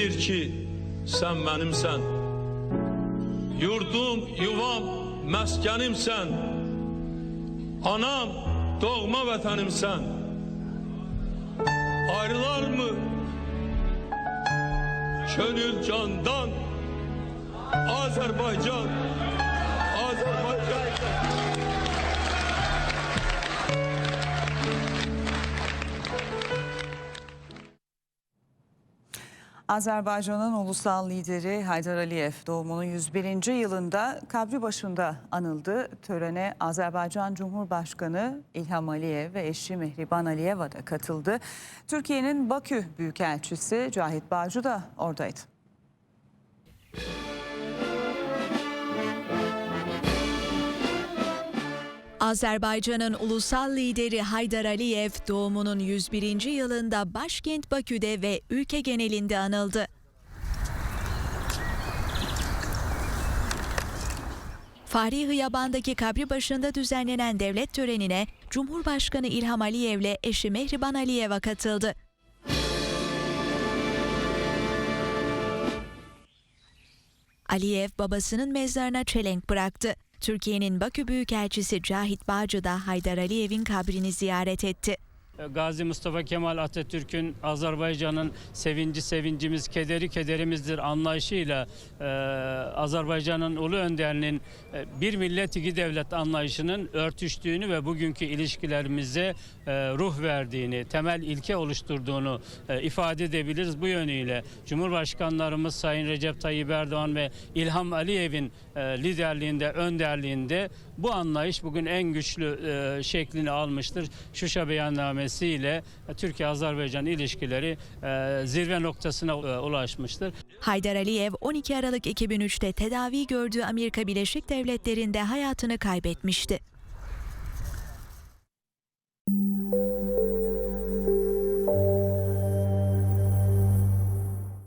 Bil ki sən mənimsən. Yurdum, yuvam, məskənimsən. Anam, doğma vətənimsən. Ayrılar mı? Könül candan. Azərbaycan. Azerbaycan'ın ulusal lideri Haydar Aliyev doğumunun 101. yılında kabri başında anıldı. Törene Azerbaycan Cumhurbaşkanı İlham Aliyev ve eşi Mehriban Aliyeva da katıldı. Türkiye'nin Bakü Büyükelçisi Cahit Bağcı da oradaydı. Azerbaycan'ın ulusal lideri Haydar Aliyev doğumunun 101. yılında başkent Bakü'de ve ülke genelinde anıldı. Fahri Hıyaban'daki kabri başında düzenlenen devlet törenine Cumhurbaşkanı İlham Aliyev ile eşi Mehriban Aliyeva katıldı. Aliyev babasının mezarına çelenk bıraktı. Türkiye'nin Bakü Büyükelçisi Cahit Bağcı da Haydar Aliyev'in kabrini ziyaret etti. Gazi Mustafa Kemal Atatürk'ün Azerbaycan'ın sevinci sevincimiz, kederi kederimizdir anlayışıyla e, Azerbaycan'ın ulu önderinin e, bir millet iki devlet anlayışının örtüştüğünü ve bugünkü ilişkilerimize e, ruh verdiğini, temel ilke oluşturduğunu e, ifade edebiliriz. Bu yönüyle Cumhurbaşkanlarımız Sayın Recep Tayyip Erdoğan ve İlham Aliyev'in e, liderliğinde, önderliğinde bu anlayış bugün en güçlü e, şeklini almıştır. Şuşa beyannamesiyle e, Türkiye-Azerbaycan ilişkileri e, zirve noktasına e, ulaşmıştır. Haydar Aliyev 12 Aralık 2003'te tedavi gördüğü Amerika Birleşik Devletleri'nde hayatını kaybetmişti.